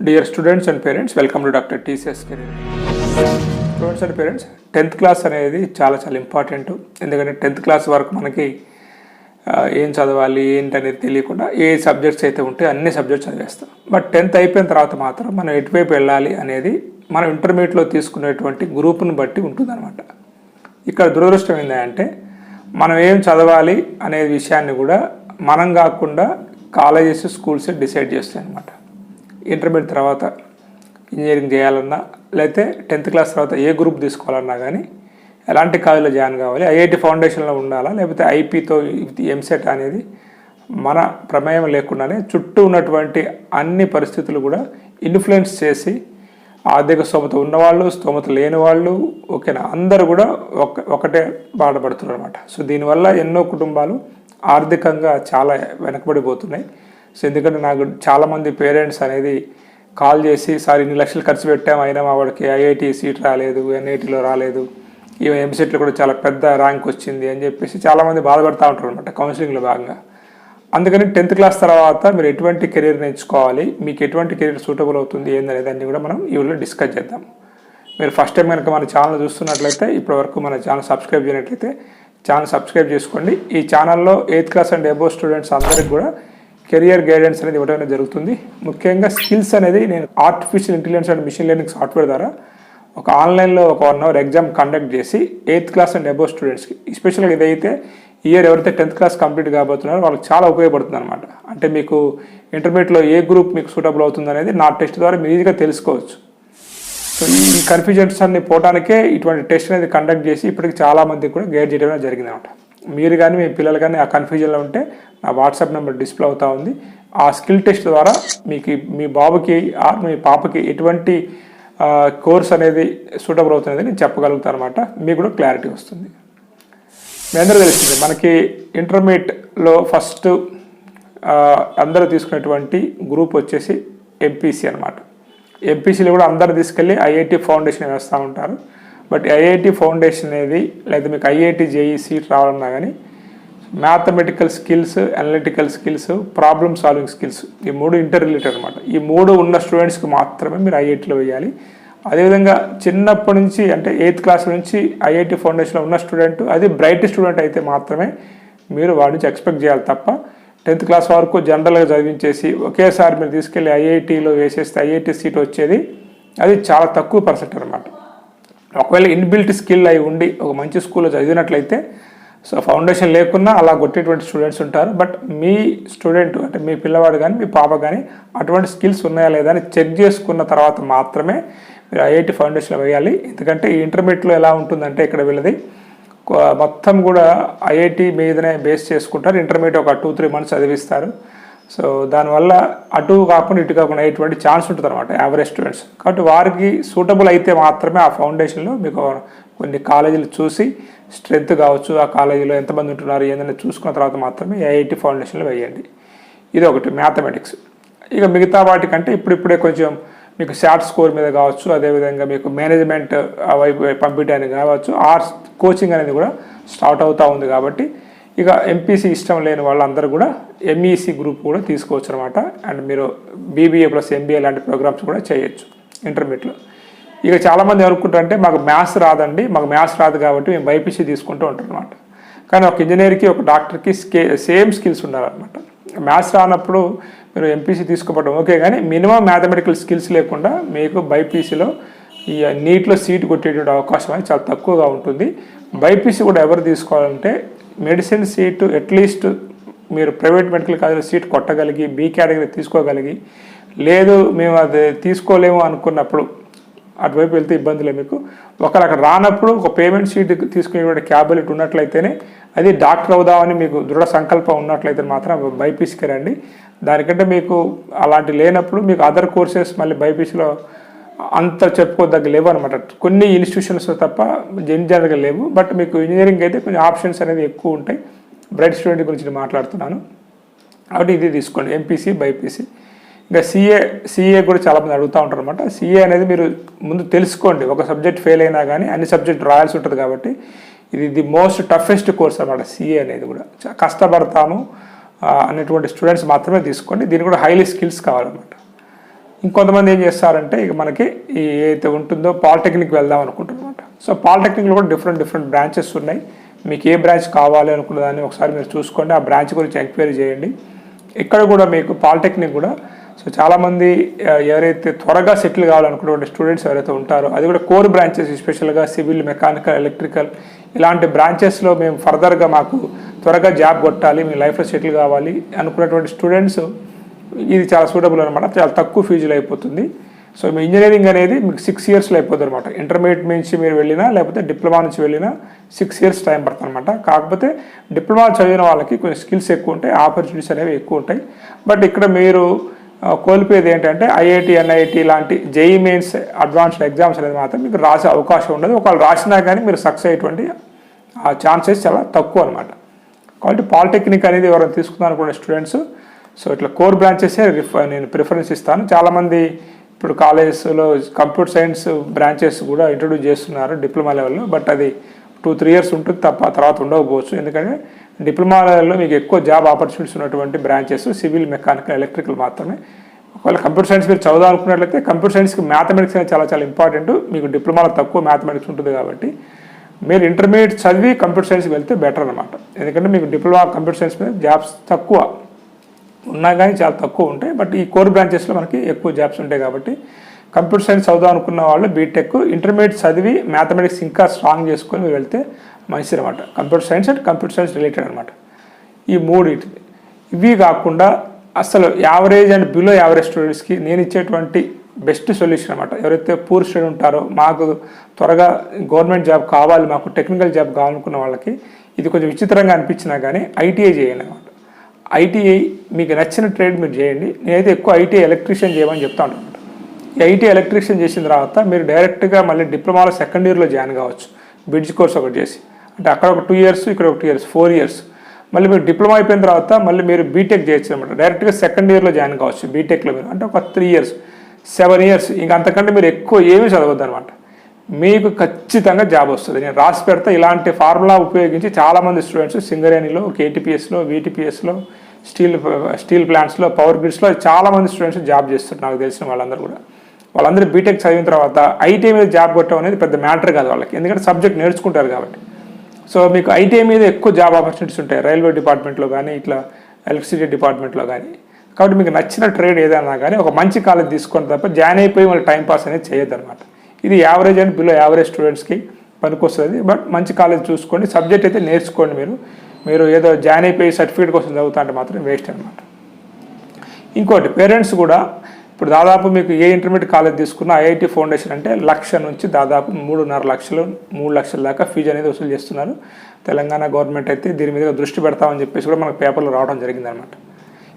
Dear students and parents welcome to doctor TCS career students and parents tenth class అనేది చాలా చాలా important ఎందుకంటే tenth class వరకు మనకి ఏం చదవాలి ఏంటి అనేది తెలియకుండా ఏ సబ్జెక్ట్స్ అయితే ఉంటే అన్ని సబ్జెక్ట్స్ చదివేస్తాం. బట్ టెన్త్ అయిపోయిన తర్వాత మాత్రం మనం ఎటువైపు వెళ్ళాలి అనేది మనం ఇంటర్మీడియట్లో తీసుకునేటువంటి గ్రూప్ని బట్టి ఉంటుందన్నమాట. ఇక్కడ దురదృష్టం ఏంటంటే మనం ఏం చదవాలి అనే విషయాన్ని కూడా మనం కాకుండా కాలేజెస్ స్కూల్స్ డిసైడ్ చేస్తాయి అనమాట ఇంటర్మీడియట్ తర్వాత ఇంజనీరింగ్ చేయాలన్నా లేకపోతే టెన్త్ క్లాస్ తర్వాత ఏ గ్రూప్ తీసుకోవాలన్నా కానీ ఎలాంటి కాలేజీలో జాయిన్ కావాలి ఐఐటి ఫౌండేషన్లో ఉండాలా లేకపోతే ఐపీతో ఎంసెట్ అనేది మన ప్రమేయం లేకుండానే చుట్టూ ఉన్నటువంటి అన్ని పరిస్థితులు కూడా ఇన్ఫ్లుయెన్స్ చేసి ఆర్థిక స్తోమత ఉన్నవాళ్ళు స్తోమత లేని వాళ్ళు ఓకేనా? అందరూ కూడా ఒక ఒకటే బాధపడుతున్నారు అనమాట సో దీనివల్ల ఎన్నో కుటుంబాలు ఆర్థికంగా చాలా వెనకబడిపోతున్నాయి. సో ఎందుకంటే నాకు చాలామంది పేరెంట్స్ అనేది కాల్ చేసి సార్ ఇన్ని లక్షలు ఖర్చు పెట్టాం అయినా మా వాడికి ఐఐటి సీట్ రాలేదు ఎన్ఐటీలో రాలేదు. ఈ ఎంసెట్లో కూడా చాలా పెద్ద ర్యాంక్ వచ్చింది అని చెప్పేసి చాలామంది బాధపడుతూ ఉంటారు అనమాట కౌన్సిలింగ్లో భాగంగా. అందుకని టెన్త్ క్లాస్ తర్వాత మీరు ఎటువంటి కెరీర్ నేర్చుకోవాలి మీకు ఎటువంటి కెరీర్ సూటబుల్ అవుతుంది ఏందనేది అన్నీ కూడా మనం ఈ డిస్కస్ చేద్దాం. మీరు ఫస్ట్ టైం కనుక మన ఛానల్ చూస్తున్నట్లయితే ఇప్పటి వరకు మన ఛానల్ సబ్స్క్రైబ్ చేయనట్లయితే ఛానల్ సబ్స్క్రైబ్ చేసుకోండి. ఈ ఛానల్లో eighth class and above students అందరికి కూడా కెరియర్ గైడెన్స్ అనేది ఇవ్వడం అనేది జరుగుతుంది. ముఖ్యంగా స్కిల్స్ అనేది నేను artificial intelligence and machine learning software ద్వారా ఒక ఆన్లైన్లో ఒక వన్ అవర్ ఎగ్జామ్ కండక్ట్ చేసి ఎయిత్ క్లాస్ అండ్ అబోవ్ స్టూడెంట్స్కి ఎస్పెషల్గా ఇదైతే ఇయర్ ఎవరైతే టెన్త్ క్లాస్ కంప్లీట్ కాబోతున్నారో వాళ్ళకి చాలా ఉపయోగపడుతుంది అనమాట అంటే మీకు ఇంటర్మీడియట్లో ఏ గ్రూప్ మీకు సూటబుల్ అవుతుంది అనేది నా టెస్ట్ ద్వారా మీరు ఈజీగా తెలుసుకోవచ్చు. సో ఈ కన్ఫ్యూజన్స్ అన్ని పోవడానికే ఇటువంటి టెస్ట్ అనేది కండక్ట్ చేసి ఇప్పటికి చాలామందికి కూడా గైడ్ చేయడం జరిగింది అనమాట మీరు కానీ మీ పిల్లలు కానీ ఆ కన్ఫ్యూజన్లో ఉంటే నా వాట్సాప్ నెంబర్ డిస్ప్లే అవుతా ఉంది. ఆ స్కిల్ టెస్ట్ ద్వారా మీకు మీ బాబుకి మీ పాపకి ఎటువంటి కోర్స్ అనేది సూటబుల్ అవుతుంది నేను చెప్పగలుగుతాను అనమాట మీకు కూడా క్లారిటీ వస్తుంది. మీ అందరూ తెలుస్తుంది మనకి ఇంటర్మీడియట్లో ఫస్ట్ అందరూ తీసుకునేటువంటి గ్రూప్ వచ్చేసి ఎంపీసీ అనమాట ఎంపీసీలో కూడా అందరు తీసుకెళ్ళి ఐఐటి ఫౌండేషన్ వేస్తూ ఉంటారు. బట్ ఐఐటి ఫౌండేషన్ అనేది లేదా మీకు ఐఐటి జేఈ సీట్ రావాలన్నా కానీ mathematical skills analytical skills problem solving skills ఈ మూడు ఇంటర్ రిలేటెడ్ అనమాట ఈ మూడు ఉన్న స్టూడెంట్స్కి మాత్రమే మీరు ఐఐటిలో వేయాలి. అదేవిధంగా చిన్నప్పటి నుంచి అంటే ఎయిత్ క్లాస్ నుంచి ఐఐటి ఫౌండేషన్లో ఉన్న స్టూడెంట్ అది బ్రైట్ స్టూడెంట్ అయితే మాత్రమే మీరు వాడి నుంచి ఎక్స్పెక్ట్ చేయాలి తప్ప టెన్త్ క్లాస్ వరకు జనరల్గా చదివించేసి ఒకేసారి మీరు తీసుకెళ్ళి ఐఐటీలో వేసేస్తే ఐఐటి సీట్ వచ్చేది అది చాలా తక్కువ పర్సెంట్ అనమాట ఒకవేళ ఇన్బిల్ట్ స్కిల్ అయి ఉండి ఒక మంచి స్కూల్లో చదివినట్లయితే సో ఫౌండేషన్ లేకున్నా అలా కొట్టేటువంటి స్టూడెంట్స్ ఉంటారు. బట్ మీ స్టూడెంట్ అంటే మీ పిల్లవాడు కానీ మీ పాప కానీ అటువంటి స్కిల్స్ ఉన్నాయా లేదా అని చెక్ చేసుకున్న తర్వాత మాత్రమే మీరు ఐఐటి ఫౌండేషన్లో వేయాలి. ఎందుకంటే ఈ ఇంటర్మీడియట్లో ఎలా ఉంటుందంటే ఇక్కడ వీళ్ళది మొత్తం కూడా ఐఐటి మీదనే బేస్ చేసుకుంటారు. ఇంటర్మీడియట్ ఒక టూ త్రీ మంత్స్ చదివిస్తారు. సో దానివల్ల అటు కాకుండా ఇటు కాకుండా అయ్యేటువంటి ఛాన్స్ ఉంటుంది అనమాట యావరేజ్ స్టూడెంట్స్ కాబట్టి వారికి సూటబుల్ అయితే మాత్రమే ఆ ఫౌండేషన్లో మీకు కొన్ని కాలేజీలు చూసి స్ట్రెంత్ కావచ్చు ఆ కాలేజీలో ఎంతమంది ఉంటున్నారు ఏంటనేది చూసుకున్న తర్వాత మాత్రమే ఐఐటి ఫౌండేషన్లో వేయండి. ఇది ఒకటి మ్యాథమెటిక్స్ ఇక మిగతా వాటికంటే ఇప్పుడిప్పుడే కొంచెం మీకు శాట్ స్కోర్ మీద కావచ్చు అదేవిధంగా మీకు మేనేజ్మెంట్ వైపు పంపించడానికి కావచ్చు ఆర్ట్స్ కోచింగ్ అనేది కూడా స్టార్ట్ అవుతూ ఉంది కాబట్టి ఇక ఎంపీసీ ఇష్టం లేని వాళ్ళందరూ కూడా ఎంఈసీ గ్రూప్ కూడా తీసుకోవచ్చు అనమాట అండ్ మీరు బీబీఏ ప్లస్ ఎంబీఏ లాంటి ప్రోగ్రామ్స్ కూడా చేయొచ్చు ఇంటర్మీడియట్లో ఇక చాలామంది అనుకుంటారంటే మాకు మ్యాథ్స్ రాదండి. మాకు మ్యాథ్స్ రాదు కాబట్టి మేము బైపీసీ తీసుకుంటూ ఉంటాం అనమాట కానీ ఒక ఇంజనీర్కి ఒక డాక్టర్కి స్కే సేమ్ స్కిల్స్ ఉండాలన్నమాట. మ్యాథ్స్ రానప్పుడు మీరు ఎంపీసీ తీసుకోవడం ఓకే కానీ మినిమం మ్యాథమెటికల్ స్కిల్స్ లేకుండా మీకు బైపీసీలో ఈ నీట్లో సీట్ కొట్టేటువంటి అవకాశం అనేది చాలా తక్కువగా ఉంటుంది. బైపీసీ కూడా ఎవరు తీసుకోవాలంటే మెడిసిన్ సీటు అట్లీస్ట్ మీరు ప్రైవేట్ మెడికల్ కాలేజీలో సీట్ కొట్టగలిగి బీ కేటగిరీ తీసుకోగలిగి లేదు మేము అది తీసుకోలేము అనుకున్నప్పుడు అటువైపు వెళ్తే ఇబ్బందులే మీకు. ఒకరు అక్కడ రానప్పుడు ఒక పేమెంట్ షీట్ తీసుకునేటువంటి క్యాబిలిటీ ఉన్నట్లయితేనే అది డాక్టర్ అవుదామని మీకు దృఢ సంకల్పం ఉన్నట్లయితే మాత్రం బైపీసీకి రండి. దానికంటే మీకు అలాంటి లేనప్పుడు మీకు అదర్ కోర్సెస్ మళ్ళీ బైపీసీలో అంత చెప్పుకోదగ్గ లేవు అనమాట కొన్ని ఇన్స్టిట్యూషన్స్ తప్ప జన్ జనరల్గా లేవు. బట్ మీకు ఇంజనీరింగ్ అయితే కొంచెం ఆప్షన్స్ అనేది ఎక్కువ ఉంటాయి. బ్రైట్ స్టూడెంట్ గురించి నేను మాట్లాడుతున్నాను. కాబట్టి ఇది తీసుకోండి. ఎంపీసీ బైపీసీ ఇంకా సీఏ సీఏ కూడా చాలామంది అడుగుతూ ఉంటారు అనమాట సీఏ అనేది మీరు ముందు తెలుసుకోండి. ఒక సబ్జెక్ట్ ఫెయిల్ అయినా కానీ అన్ని సబ్జెక్ట్ రాయాల్సి ఉంటుంది కాబట్టి ఇది ది మోస్ట్ టఫెస్ట్ కోర్స్ అనమాట సీఏ అనేది కూడా. చా- కష్టపడతాము అనేటువంటి స్టూడెంట్స్ మాత్రమే తీసుకోండి. దీనికి కూడా హైలీ స్కిల్స్ కావాలన్నమాట. ఇంకొంతమంది ఏం చేస్తారంటే ఇక మనకి ఏదైతే ఉంటుందో పాలిటెక్నిక్ వెళ్దాం అనుకుంటున్నమాట సో పాలిటెక్నిక్లో కూడా డిఫరెంట్ డిఫరెంట్ బ్రాంచెస్ ఉన్నాయి. మీకు ఏ బ్రాంచ్ కావాలి అనుకున్న దాన్ని ఒకసారి మీరు చూసుకోండి. ఆ బ్రాంచ్ గురించి ఎంక్వైరీ చేయండి. ఇక్కడ కూడా మీకు పాలిటెక్నిక్ కూడా సో చాలామంది ఎవరైతే త్వరగా సెటిల్ కావాలనుకున్నటువంటి స్టూడెంట్స్ ఎవరైతే ఉంటారో అది కూడా కోర్ బ్రాంచెస్ స్పెషల్గా సివిల్ మెకానికల్ ఎలక్ట్రికల్ ఇలాంటి బ్రాంచెస్లో మేము ఫర్దర్గా మాకు త్వరగా జాబ్ కొట్టాలి మీ లైఫ్లో సెటిల్ కావాలి అనుకున్నటువంటి స్టూడెంట్స్ ఇది చాలా సూటబుల్ అనమాట చాలా తక్కువ ఫీజులు అయిపోతుంది. సో మీ ఇంజనీరింగ్ అనేది మీకు సిక్స్ ఇయర్స్లో అయిపోతుంది అనమాట ఇంటర్మీడియట్ నుంచి మీరు వెళ్ళినా లేకపోతే డిప్లొమా నుంచి వెళ్ళినా సిక్స్ ఇయర్స్ టైం పడుతుంది అనమాట కాకపోతే డిప్లొమా చదివిన వాళ్ళకి కొంచెం స్కిల్స్ ఎక్కువ ఉంటాయి ఆపర్చునిటీస్ అనేవి ఎక్కువ ఉంటాయి. బట్ ఇక్కడ మీరు కోల్పోయేది ఏంటంటే ఐఐటి ఎన్ఐటి లాంటి జేఈ మెయిన్స్ అడ్వాన్స్డ్ ఎగ్జామ్స్ అనేది మాత్రం మీకు రాసే అవకాశం ఉండదు. ఒకవేళ రాసినా కానీ మీరు సక్సెస్ అయ్యేటువంటి ఆ ఛాన్సెస్ చాలా తక్కువ అనమాట కాబట్టి పాలిటెక్నిక్ అనేది ఎవరైనా తీసుకుందాం అనుకునే స్టూడెంట్స్ సో ఇట్లా కోర్ బ్రాంచెసే రిఫ నేను ప్రిఫరెన్స్ ఇస్తాను. చాలామంది ఇప్పుడు కాలేజెస్లో కంప్యూటర్ సైన్స్ బ్రాంచెస్ కూడా ఇంట్రడ్యూస్ చేస్తున్నారు డిప్లొమా లెవెల్లో బట్ అది టూ త్రీ ఇయర్స్ ఉంటుంది తప్ప తర్వాత ఉండకపోవచ్చు. ఎందుకంటే డిప్లొమా లెవెల్లో మీకు ఎక్కువ జాబ్ ఆపర్చునిటీస్ ఉన్నటువంటి బ్రాంచెస్ సివిల్ మెకానికల్ ఎలక్ట్రికల్ మాత్రమే. ఒకవేళ కంప్యూటర్ సైన్స్ మీరు చదవాలనుకున్నట్లయితే కంప్యూటర్ సైన్స్కి మ్యాథమెటిక్స్ అనేది చాలా చాలా ఇంపార్టెంట్. మీకు డిప్లొమాలో తక్కువ మ్యాథమెటిక్స్ ఉంటుంది కాబట్టి మీరు ఇంటర్మీడియట్ చదివి కంప్యూటర్ సైన్స్కి వెళ్తే బెటర్ అనమాట ఎందుకంటే మీకు డిప్లొమా కంప్యూటర్ సైన్స్ మీద జాబ్స్ తక్కువ. ఉన్నా కానీ చాలా తక్కువ ఉంటాయి. బట్ ఈ కోర్ బ్రాంచెస్లో మనకి ఎక్కువ జాబ్స్ ఉంటాయి కాబట్టి కంప్యూటర్ సైన్స్ చదువుదాం అనుకున్న వాళ్ళు బీటెక్ ఇంటర్మీడియట్ చదివి మ్యాథమెటిక్స్ ఇంకా స్ట్రాంగ్ చేసుకొని మీరు వెళ్తే మంచిది అనమాట computer science and computer science related అనమాట ఈ మూడు ఇవి కాకుండా అసలు యావరేజ్ అండ్ బిలో యావరేజ్ స్టూడెంట్స్కి నేను ఇచ్చేటువంటి బెస్ట్ సొల్యూషన్ అనమాట ఎవరైతే పూర్ స్టూడెంట్ ఉంటారో మాకు త్వరగా గవర్నమెంట్ జాబ్ కావాలి మాకు టెక్నికల్ జాబ్ కావాలనుకున్న వాళ్ళకి ఇది కొంచెం విచిత్రంగా అనిపించినా కానీ ఐటీఐ చేయాలి అనమాట ఐటీఐ మీకు నచ్చిన ట్రేడ్ మీరు చేయండి. నేనైతే ఎక్కువ ఐటీ ఎలక్ట్రీషియన్ చేయమని చెప్తా ఉంటాను ఐటీ ఎలక్ట్రీషియన్ చేసిన తర్వాత మీరు డైరెక్ట్గా మళ్ళీ డిప్లొమాలో సెకండ్ ఇయర్లో జాయిన్ కావచ్చు. బ్రిడ్జ్ కోర్స్ ఒకటి చేసి. అంటే అక్కడ ఒక టూ ఇయర్స్ ఇక్కడ ఒక టూ ఇయర్స్ ఫోర్ ఇయర్స్. మళ్ళీ మీరు డిప్లొమా అయిపోయిన తర్వాత మళ్ళీ మీరు బీటెక్ చేయొచ్చు అనమాట డైరెక్ట్గా సెకండ్ ఇయర్లో జాయిన్ కావచ్చు బీటెక్లో మీరు. అంటే ఒక త్రీ ఇయర్స్ సెవెన్ ఇయర్స్. ఇంకా అంతకంటే మీరు ఎక్కువ ఏమీ చదవద్దు అనమాట మీకు ఖచ్చితంగా జాబ్ వస్తుంది. నేను రాసి పెడతా. ఇలాంటి ఫార్ములా ఉపయోగించి చాలామంది స్టూడెంట్స్ సింగరేణిలో కేటీపీఎస్లో వీటీపీఎస్లో స్టీల్ స్టీల్ ప్లాంట్స్లో పవర్ గ్రిడ్స్లో చాలామంది స్టూడెంట్స్ జాబ్ చేస్తారు నాకు తెలిసిన వాళ్ళందరూ కూడా. వాళ్ళందరూ బీటెక్ చదివిన తర్వాత ఐటీ మీద జాబ్ కొట్టడం అనేది పెద్ద మ్యాటర్ కాదు వాళ్ళకి. ఎందుకంటే సబ్జెక్ట్ నేర్చుకుంటారు కాబట్టి. సో మీకు ఐటీ మీద ఎక్కువ జాబ్ ఆపర్చునిటీస్ ఉంటాయి రైల్వే డిపార్ట్మెంట్లో కానీ ఇట్లా ఎలక్ట్రిసిటీ డిపార్ట్మెంట్లో కానీ. కాబట్టి మీకు నచ్చిన ట్రేడ్ ఏదైనా కానీ ఒక మంచి కాలేజ్ తీసుకుని తప్ప జాయిన్ అయిపోయి మళ్ళీ టైంపాస్ అనేది చేయొద్దు అనమాట ఇది యావరేజ్ అండ్ బిలో యావరేజ్ స్టూడెంట్స్కి పనికొస్తుంది బట్ మంచి కాలేజ్ చూసుకోండి. సబ్జెక్ట్ అయితే నేర్చుకోండి మీరు. మీరు ఏదో జాయిన్ అయిపోయి సర్టిఫికేట్ కోసం చదువుతా అంటే మాత్రం వేస్ట్ అనమాట ఇంకోటి పేరెంట్స్ కూడా ఇప్పుడు దాదాపు మీకు ఏ ఇంటర్మీడియట్ కాలేజ్ తీసుకున్న ఐఐటి ఫౌండేషన్ అంటే లక్ష నుంచి దాదాపు మూడున్నర లక్షలు మూడు లక్షల దాకా ఫీజు అనేది వసూలు చేస్తున్నారు. తెలంగాణ గవర్నమెంట్ అయితే దీని మీద దృష్టి పెడతామని చెప్పేసి కూడా మనకు పేపర్లో రావడం జరిగిందనమాట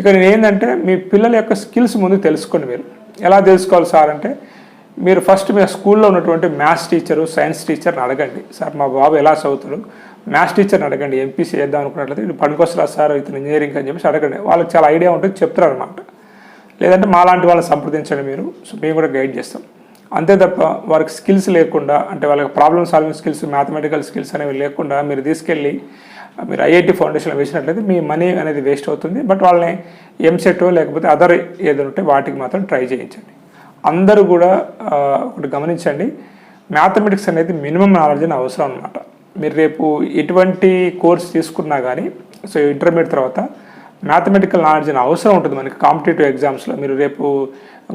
ఇక నేను ఏంటంటే మీ పిల్లల యొక్క స్కిల్స్ ముందు తెలుసుకోండి మీరు. ఎలా తెలుసుకోవాలి సార్ అంటే మీరు ఫస్ట్ మీ స్కూల్లో ఉన్నటువంటి మ్యాథ్స్ టీచరు సైన్స్ టీచర్ని అడగండి. సార్ మా బాబు ఎలా చదువుతాడు? మ్యాథ్స్ టీచర్ని అడగండి ఎంపీసీ చేద్దాం అనుకున్నట్లయితే ఇది పనికొస్తారా సార్ ఇతను ఇంజనీరింగ్ అని చెప్పేసి అడగండి. వాళ్ళకి చాలా ఐడియా ఉంటుంది చెప్తారు అనమాట లేదంటే మాలాంటి వాళ్ళని సంప్రదించండి మీరు సో మేము కూడా గైడ్ చేస్తాం. అంతే తప్ప వారికి స్కిల్స్ లేకుండా అంటే వాళ్ళకి problem solving skills mathematical skills అనేవి లేకుండా మీరు తీసుకెళ్ళి మీరు ఐఐటి ఫౌండేషన్లో వేసినట్లయితే మీ మనీ అనేది వేస్ట్ అవుతుంది. బట్ వాళ్ళని ఎంసెట్ లేకపోతే అదర్ ఏదైనా ఉంటే వాటికి మాత్రం ట్రై చేయించండి. అందరూ కూడా ఒకటి గమనించండి మ్యాథమెటిక్స్ అనేది మినిమం నాలెడ్జ్ అని అవసరం అనమాట మీరు రేపు ఎటువంటి కోర్స్ తీసుకున్నా కానీ సో ఇంటర్మీడియట్ తర్వాత మ్యాథమెటికల్ నాలెడ్జ్ అని అవసరం ఉంటుంది మనకి కాంపిటేటివ్ ఎగ్జామ్స్లో మీరు రేపు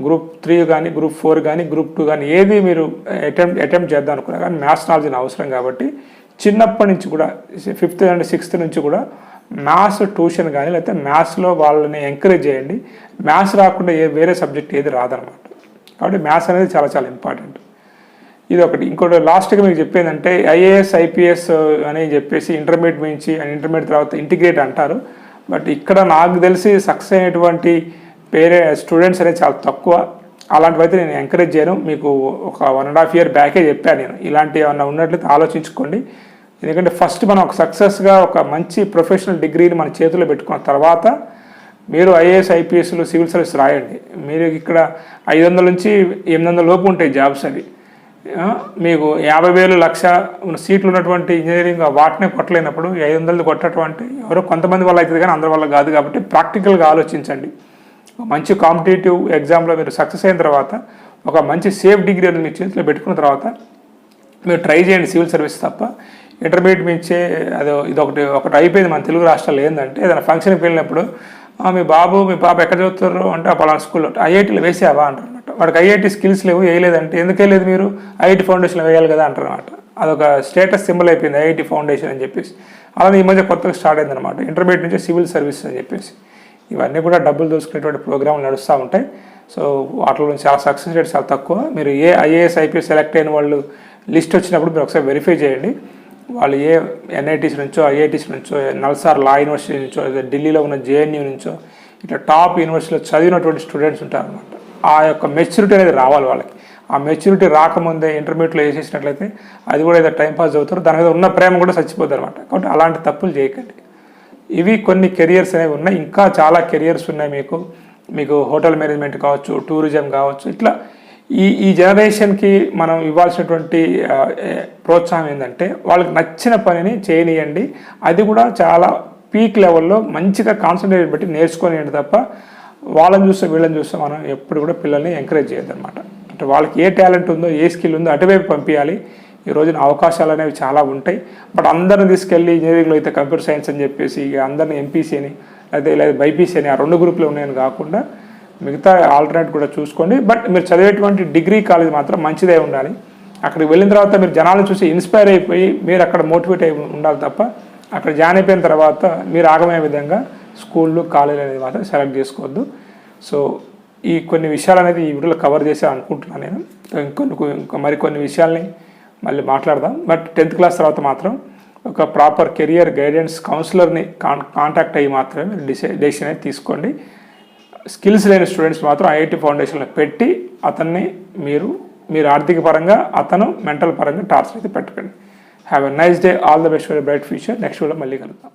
గ్రూప్ త్రీ కానీ గ్రూప్ ఫోర్ కానీ గ్రూప్ టూ కానీ ఏది మీరు అటెంప్ట్ అటెంప్ట్ చేద్దాం అనుకున్నా కానీ మ్యాథ్స్ నాలెడ్జ్ అని అవసరం కాబట్టి చిన్నప్పటి నుంచి కూడా ఫిఫ్త్ అండ్ సిక్స్త్ నుంచి కూడా మ్యాథ్స్ ట్యూషన్ కానీ లేకపోతే మ్యాథ్స్లో వాళ్ళని ఎంకరేజ్ చేయండి. మ్యాథ్స్ రాకుండా ఏ వేరే సబ్జెక్ట్ ఏది రాదనమాట కాబట్టి మ్యాథ్స్ అనేది చాలా చాలా ఇంపార్టెంట్ ఇది ఒకటి ఇంకోటి లాస్ట్గా మీకు చెప్పేదంటే ఐఏఎస్ ఐపీఎస్ అని చెప్పేసి ఇంటర్మీడియట్ మించి అండ్ ఇంటర్మీడియట్ తర్వాత ఇంటిగ్రేట్ అంటారు. బట్ ఇక్కడ నాకు తెలిసి సక్సెస్ అయినటువంటి పేరే స్టూడెంట్స్ అనేది చాలా తక్కువ. అలాంటివైతే నేను ఎంకరేజ్ చేయను. మీకు ఒక వన్ అండ్ హాఫ్ ఇయర్ బ్యాకే చెప్పాను నేను. ఇలాంటి ఏమన్నా ఉన్నట్లయితే ఆలోచించుకోండి. ఎందుకంటే ఫస్ట్ మనం ఒక సక్సెస్గా ఒక మంచి ప్రొఫెషనల్ డిగ్రీని మన చేతిలో పెట్టుకున్న తర్వాత మీరు ఐఏఎస్ ఐపీఎస్లు సివిల్ సర్వీస్ రాయండి. మీరు ఇక్కడ ఐదు వందల నుంచి ఎనిమిది వందల లోపు ఉంటాయి జాబ్స్ అవి. మీకు యాభై వేలు లక్ష సీట్లు ఉన్నటువంటి ఇంజనీరింగ్ వాటినే కొట్టలేనప్పుడు ఐదు వందలది కొట్టటువంటి ఎవరో కొంతమంది వల్ల అవుతుంది కానీ అందరి వల్ల కాదు కాబట్టి ప్రాక్టికల్గా ఆలోచించండి. మంచి కాంపిటేటివ్ ఎగ్జామ్లో మీరు సక్సెస్ అయిన తర్వాత ఒక మంచి సేఫ్ డిగ్రీ అనేది మీ చేతిలో పెట్టుకున్న తర్వాత మీరు ట్రై చేయండి సివిల్ సర్వీస్ తప్ప. ఇంటర్మీడియట్ మించే అది ఇది ఒకటి ఒకటి అయిపోయింది మన తెలుగు రాష్ట్రాల్లో ఏంటంటే ఏదైనా ఫంక్షన్కి వెళ్ళినప్పుడు మీ బాబు మీ పాప ఎక్కడ చదువుతారు అంటే పలానా స్కూల్లో ఐఐటీలో వేసావా? అంటారు. వాడికి ఐఐటి స్కిల్స్ లేవు వేయలేదంటే ఎందుకు వేయలేదు మీరు? ఐఐటీ ఫౌండేషన్లో వేయాలి కదా అంటారు అనమాట అదొక స్టేటస్ సింబల్ అయిపోయింది ఐఐటీ ఫౌండేషన్ అని చెప్పేసి. అలానే ఈ మధ్య కొత్తగా స్టార్ట్ అయిందనమాట ఇంటర్మీడియట్ నుంచి సివిల్ సర్వీస్ అని చెప్పేసి. ఇవన్నీ కూడా డబ్బులు దోసుకునేటువంటి ప్రోగ్రాంలు నడుస్తూ ఉంటాయి. సో వాటిలో నుంచి చాలా సక్సెస్ రేట్ చాలా తక్కువ. మీరు ఏ ఐఏఎస్ ఐపీఎస్ సెలెక్ట్ అయిన వాళ్ళు లిస్ట్ వచ్చినప్పుడు మీరు ఒకసారి వెరిఫై చేయండి. వాళ్ళు ఏ ఎన్ఐటీస్ నుంచో ఐఐటీస్ నుంచో నల్సార్ లా యూనివర్సిటీ నుంచో లేదా ఢిల్లీలో ఉన్న జేఎన్యూ నుంచో ఇట్లా టాప్ యూనివర్సిటీలో చదివినటువంటి స్టూడెంట్స్ ఉంటారనమాట ఆ యొక్క మెచ్యూరిటీ అనేది రావాలి వాళ్ళకి. ఆ మెచ్యూరిటీ రాకముందే ఇంటర్మీడియట్లో వేసేసినట్లయితే అది కూడా ఏదో టైం పాస్ అవుతారు. దాని మీద ఉన్న ప్రేమ కూడా చచ్చిపోతుంది అనమాట కాబట్టి అలాంటి తప్పులు చేయకండి. ఇవి కొన్ని కెరియర్స్ అనేవి ఉన్నాయి. ఇంకా చాలా కెరియర్స్ ఉన్నాయి మీకు. మీకు హోటల్ మేనేజ్మెంట్ కావచ్చు టూరిజం కావచ్చు. ఇట్లా ఈ ఈ జనరేషన్కి మనం ఇవ్వాల్సినటువంటి ప్రోత్సాహం ఏంటంటే వాళ్ళకి నచ్చిన పనిని చేయనియండి. అది కూడా చాలా పీక్ లెవెల్లో మంచిగా కాన్సన్ట్రేట్ పెట్టి నేర్చుకోనియండి తప్ప వాళ్ళని చూస్తే వీళ్ళని చూస్తే మనం ఎప్పుడు కూడా పిల్లల్ని ఎంకరేజ్ చేయొద్దనమాట అంటే వాళ్ళకి ఏ టాలెంట్ ఉందో ఏ స్కిల్ ఉందో అటువైపు పంపించాలి ఈ రోజున అవకాశాలు అనేవి చాలా ఉంటాయి. బట్ అందరిని తీసుకెళ్ళి ఇంజనీరింగ్లో అయితే కంప్యూటర్ సైన్స్ అని చెప్పేసి ఇక అందరిని ఎంపీసీ అని లేదా లేదా బైపీసీ అని ఆ రెండు గ్రూపులు ఉన్నాయని కాకుండా మిగతా ఆల్టర్నేట్ కూడా చూసుకోండి. బట్ మీరు చదివేటువంటి డిగ్రీ కాలేజ్ మాత్రం మంచిదే ఉండాలి. అక్కడికి వెళ్ళిన తర్వాత మీరు జనాలను చూసి ఇన్స్పైర్ అయిపోయి మీరు అక్కడ మోటివేట్ అయి ఉండాలి తప్ప అక్కడ జాయిన్ అయిపోయిన తర్వాత మీరు ఆగమయ్యే విధంగా స్కూళ్ళు కాలేజీలు అనేది మాత్రం సెలెక్ట్ చేసుకోవద్దు. సో ఈ కొన్ని విషయాలు అనేది ఈ వీడియోలో కవర్ చేసే అనుకుంటున్నాను నేను. ఇంకొన్ని ఇంకా మరికొన్ని విషయాల్ని మళ్ళీ మాట్లాడదాం. బట్ టెన్త్ క్లాస్ తర్వాత మాత్రం ఒక ప్రాపర్ కెరియర్ గైడెన్స్ కౌన్సిలర్ని కాన్ కాంటాక్ట్ అయ్యి మాత్రమే మీరు డిసై డెసిషన్ అనేది తీసుకోండి. స్కిల్స్ లేని స్టూడెంట్స్ మాత్రం ఐఐటి ఫౌండేషన్లో పెట్టి అతన్ని మీరు మీరు ఆర్థిక పరంగా అతను మెంటల్ పరంగా టార్చర్ అయితే పెట్టకండి. Have a nice day. All the best for bright future. Next video మళ్ళీ కలుద్దాం.